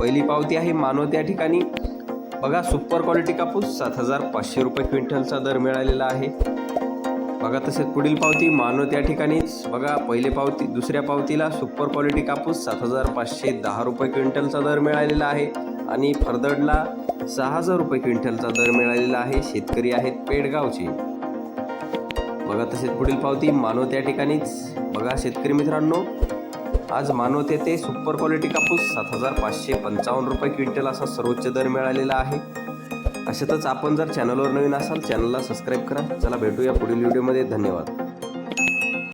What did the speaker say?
पहिली पावती आहे मानवत या ठिकाणी. बघा सुपर क्वालिटी कापूस सात हजार पाचशे रुपये क्विंटलचा दर मिळालेला आहे. बघा तसेच पुढील पावती मानव त्या ठिकाणीच. बघा पहिले पावती दुसऱ्या पावतीला सुपर क्वालिटी कापूस सात हजार पाचशे दहा रुपये क्विंटलचा दर मिळालेला आहे. आणि फरदडला सहा हजार रुपये क्विंटलचा दर मिळालेला आहे. शेतकरी आहेत पेडगावचे. बघा तसेच पुढील पावती मानव त्या ठिकाणीच. बघा शेतकरी मित्रांनो आज मानवत येथे सुपर क्वालिटी कापूस सात हजार पाचशे पंचावन्न रुपये क्विंटल असा सर्वोच्च दर मिळालेला आहे. अशातच आपण जर चॅनलवर नवीन असाल चॅनलला सबस्क्राईब करा. चला भेटूया पुढील व्हिडिओमध्ये धन्यवाद.